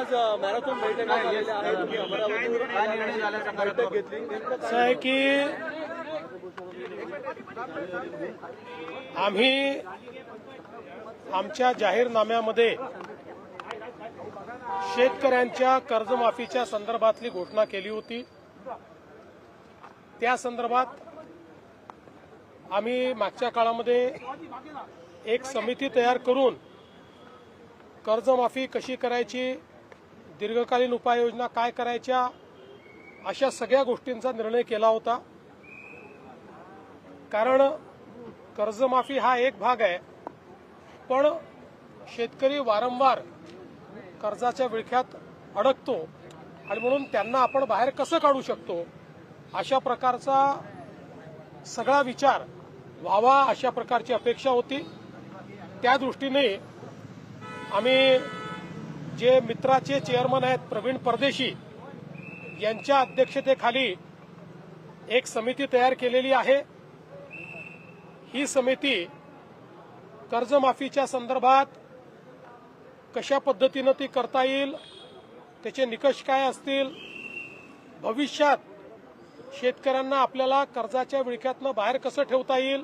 आज मॅरेथॉन बैठका घेतली. असं आहे की आम्ही आमच्या जाहीरनाम्यामध्ये शेतकऱ्यांच्या कर्जमाफीच्या संदर्भातली घोषणा केली होती. त्या संदर्भात आम्ही मागच्या काळामध्ये एक समिती तयार करून कर्जमाफी कशी करायची दीर्घकालीन उपाययोजना काय करायच्या अशा सगळ्या गोष्टींचा निर्णय केला होता. कारण कर्जमाफी हा एक भाग आहे पण शेतकरी वारंवार कर्जाच्या विळख्यात अडकतो आणि म्हणून त्यांना आपण बाहेर कसं काढू शकतो अशा प्रकारचा सगळा विचार व्हावा अशा प्रकारची अपेक्षा होती. त्या दृष्टीने आम्ही जे मित्राचे चेअरमन आहेत प्रवीण परदेशी यांच्या अध्यक्षतेखाली एक समिती तयार केलेली आहे. ही समिती कर्जमाफीच्या संदर्भात कशा पद्धतीनं ती करता येईल त्याचे निकष काय असतील भविष्यात शेतकऱ्यांना आपल्याला कर्जाच्या विळख्यातनं बाहेर कसं ठेवता येईल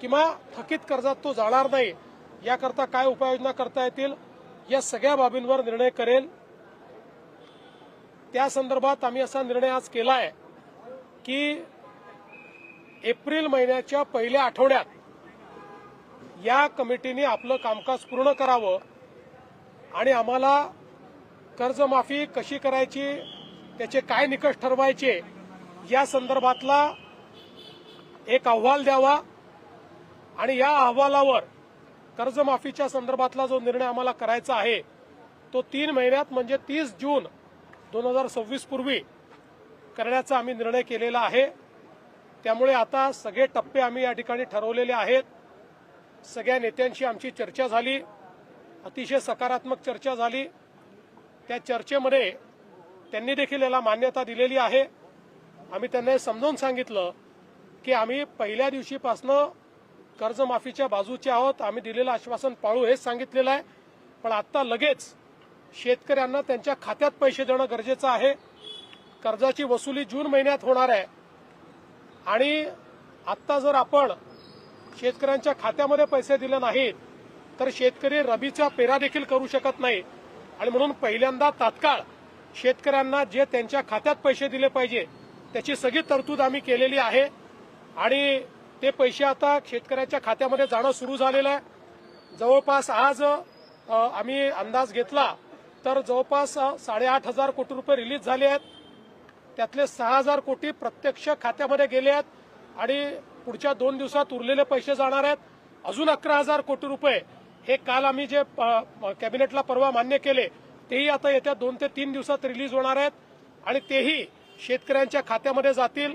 किंवा थकीत कर्जात तो जाणार नाही याकरता काय उपाययोजना करता येतील या सगळ्या बाबींवर निर्णय करेल. त्या संदर्भात आम्ही असा निर्णय आज केला आहे की एप्रिल महिन्याच्या पहिल्या आठवड्यात या कमिटीने आपलं कामकाज पूर्ण करावं आणि आम्हाला कर्जमाफी कशी करायची त्याचे काय निकष ठरवायचे या संदर्भातला एक अहवाल द्यावा आणि या अहवालावर कर्जमाफीच्या संदर्भातला जो निर्णय आम्हाला करायचा आहे तो तीन महिन्यात म्हणजे तीस जून दोन हजार सव्वीस पूर्वी करण्याचा आम्ही निर्णय केलेला आहे. त्यामुळे आता सगळे टप्पे आम्ही या ठिकाणी ठरवलेले आहेत. सगळ्या नेत्यांशी आमची चर्चा झाली अतिशय सकारात्मक चर्चा झाली. त्या चर्चेमध्ये त्यांनी देखील याला मान्यता दिलेली आहे. आम्ही त्यांना समजावून सांगितलं की आम्ही पहिल्या दिवशीपासनं कर्जमाफीच्या बाजूचे आहोत. आम्ही दिलेलं आश्वासन पाळू हेच सांगितलेलं आहे. पण आता लगेच शेतकऱ्यांना त्यांच्या खात्यात पैसे देणं गरजेचं आहे. कर्जाची वसुली जून महिन्यात होणार आहे. आणि आत्ता जर आपण शेतकऱ्यांच्या खात्यामध्ये पैसे दिले नाहीत तर शेतकरी रबीचा पेरा देखील करू शकत नाही. आणि म्हणून पहिल्यांदा तात्काळ शेतकऱ्यांना जे त्यांच्या खात्यात पैसे दिले पाहिजे त्याची सगळी तरतूद आम्ही केलेली आहे. आणि ते पैसे आता शेतकऱ्याच्या खात्यामध्ये जाणं सुरू झालेलं आहे. जवळपास आज आम्ही अंदाज घेतला तर जवळपास साडेआठ हजार कोटी रुपये रिलीज झाले आहेत. त्यातले सहा हजार कोटी प्रत्यक्ष खात्यामध्ये गेले आहेत आणि पुढच्या दोन दिवसात उरलेले पैसे जाणार आहेत. अजून अकरा हजार कोटी रुपये हे काल आम्ही जे कॅबिनेटला परवा मान्य केले तेही आता येत्या दोन ते तीन दिवसात रिलीज होणार आहेत आणि तेही शेतकऱ्यांच्या खात्यामध्ये जातील.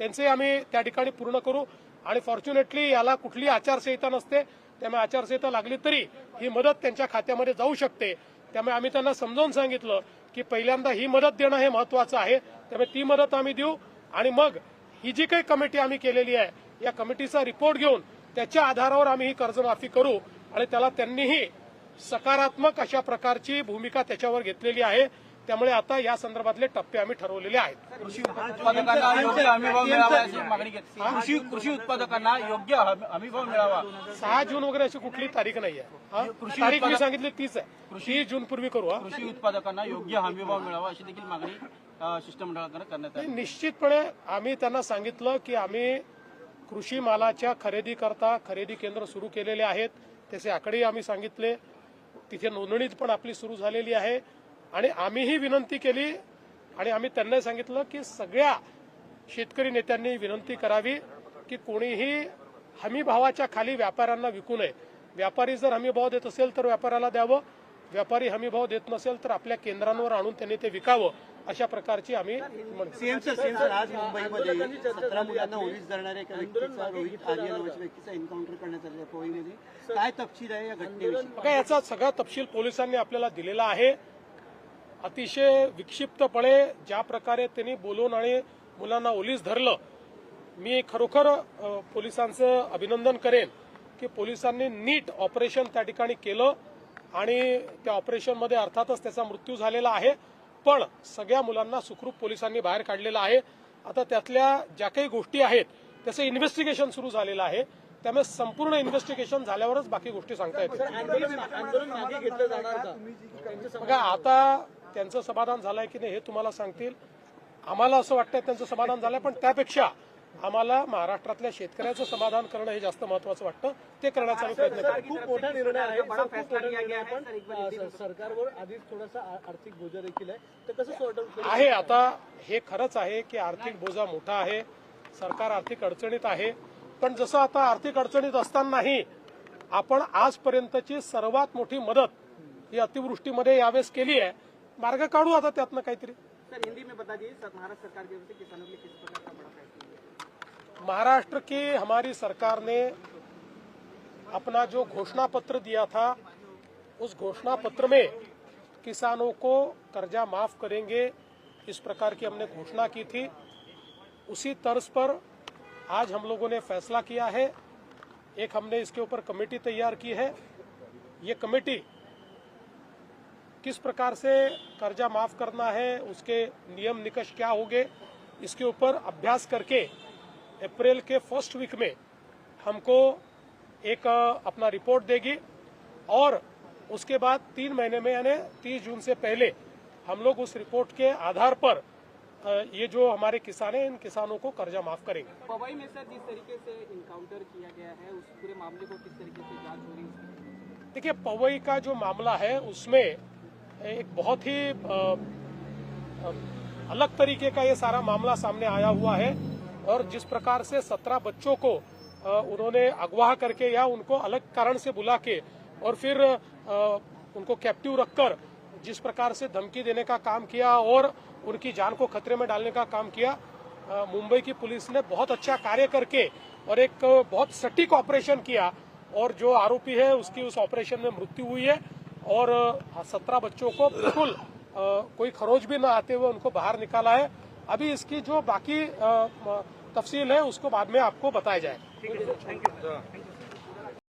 त्यांचंही आम्ही त्या ठिकाणी पूर्ण करू. आणि फॉर्च्युनेटली याला कुठली आचारसंहिता नसते. त्यामुळे आचारसंहिता लागली तरी ही मदत त्यांच्या खात्यामध्ये जाऊ शकते. त्यामुळे आम्ही त्यांना समजावून सांगितलं की पहिल्यांदा ही मदत देणं हे महत्वाचं आहे. त्यामुळे ती मदत आम्ही देऊ. आणि मग ही जी काही कमिटी आम्ही केलेली आहे या कमिटीचा रिपोर्ट घेऊन त्याच्या आधारावर आम्ही ही कर्जमाफी करू. आणि त्याला त्यांनीही सकारात्मक अशा प्रकारची भूमिका त्याच्यावर घेतलेली आहे. त्यामुळे आता या संदर्भातले टप्पे आम्ही ठरवलेले आहेत. कृषी उत्पादकांना योग्य हमीभाव मिळावा अशी मागणी केली कृषी कृषी उत्पादकांना योग्य हमी- हमीभाव मिळावा. सहा जून वगैरे अशी कुठली तारीख नाही आहे कृषी तारीख मी सांगितली तीच आहे. तीस जून पूर्वी करू हा? कृषी उत्पादकांना योग्य हमीभाव मिळावा अशी देखील मागणी अ, शिष्टमंडळाकडे करण्यात आली. निश्चितपणे आम्ही त्यांना सांगितलं की आम्ही कृषी मालाच्या खरेदी करता खरेदी केंद्र सुरू केलेले आहेत. त्याचे आकडेही आम्ही सांगितले. तिथे नोंदणी पण आपली सुरू झालेली आहे. आणि आम्हीही विनंती केली आणि आम्ही त्यांना सांगितलं की सगळ्या शेतकरी नेत्यांनी विनंती करावी की कोणीही हमी भावाच्या खाली व्यापाऱ्यांना विकू नये. व्यापारी जर हमी भाव देत असेल तर व्यापाऱ्याला द्यावं. व्यापारी हमी भाव देत नसेल तर आपल्या केंद्रांवर आणून त्यांनी ते विकावं. अशा प्रकारची आम्ही आज मुंबईमध्ये मुलांना ओलीस धरणाऱ्या एका व्यक्तीचा रोहित आर्य व्यक्तीचा एन्काउंटर करण्यात काय तपशील आहे या घटनेविषयी? याचा सगळा तपशील पोलिसांनी आपल्याला दिलेला आहे. अतिशय विक्षिप्तपणे ज्या प्रकारे त्यांनी बोलून आणि मुलांना ओलीस धरलं मी खरोखर पोलिसांचं अभिनंदन करेन की पोलिसांनी नीट ऑपरेशन त्या ठिकाणी केलं आणि त्या ऑपरेशनमध्ये अर्थातच त्याचा मृत्यू झालेला आहे. पण सगळ्या मुलांना सुखरूप पोलिसांनी बाहेर काढलेलं आहे. आता त्यातल्या ज्या काही गोष्टी आहेत त्याचं इन्व्हेस्टिगेशन सुरू झालेलं आहे. त्यामुळे संपूर्ण इन्व्हेस्टिगेशन झाल्यावरच बाकी गोष्टी सांगता येतील. बघा आता त्यांचं समाधान झालंय की नाही हे तुम्हाला सांगतील. आम्हाला असं वाटतंय त्यांचं समाधान झालंय पण त्यापेक्षा आम्हाला महाराष्ट्रातल्या शेतकऱ्याचं समाधान करणं हे जास्त महत्वाचं वाटतं. ते करण्याचा आम्ही प्रयत्न करू. खूप मोठा निर्णय आहे सरकारवर आधीच थोडासा आर्थिक बोजा देखील आहे. तर कसं सॉर्ट आहे आता हे खरंच आहे की आर्थिक बोजा मोठा आहे. सरकार आर्थिक अडचणीत आहे. पण जसं आता आर्थिक अडचणीत असतानाही आपण आजपर्यंतची सर्वात मोठी मदत ही अतिवृष्टीमध्ये यावेळेस केली आहे. मार्ग काढू आता त्यातनं काहीतरी. सर हिंदी में बता दीजिए सर महाराष्ट्र सरकार की ओर से किसानों के लिए किस प्रकार का बड़ा फैसला महाराष्ट्र की हमारी सरकार ने अपना जो घोषणा पत्र दिया था उस घोषणा पत्र में किसानों को कर्जा माफ़ करेंगे इस प्रकार की हमने घोषणा की थी। उसी तर्ज पर आज हम लोगों ने फैसला किया है। एक हमने इसके ऊपर कमेटी तैयार की है। ये कमेटी किस प्रकार से कर्जा माफ़ करना है उसके नियम निकष क्या होंगे इसके ऊपर अभ्यास करके अप्रैल के फ़र्स्ट वीक में हमको एक अपना रिपोर्ट देगी और उसके बाद तीन महीने में यानी तीस जून से पहले हम लोग उस रिपोर्ट के आधार पर ये जो हमारे किसान हैं इन किसानों को कर्जा माफ़ करेंगे। पवई में सर जिस तरीके से इनकाउंटर किया गया है उस पूरे मामले को किस तरीके से जाँच हो रही है? देखिए पवई का जो मामला है उसमें एक बहुत ही अलग तरीके का ये सारा मामला सामने आया हुआ है और जिस प्रकार से सत्रह बच्चों को उन्होंने अगवा करके या उनको अलग कारण से बुला के और फिर उनको कैप्टिव रखकर जिस प्रकार से धमकी देने का काम किया और उनकी जान को खतरे में डालने का काम किया मुंबई की पुलिस ने बहुत अच्छा कार्य करके और एक बहुत सटीक ऑपरेशन किया और जो आरोपी है उसकी उस ऑपरेशन में मृत्यु हुई है। और सत्रह बच्चों को बिल्कुल कोई खरोज भी ना आते हुए उनको बाहर निकाला है। अभी इसकी जो बाकी तफसील है उसको बाद में आपको बताया जाए। थँक्यू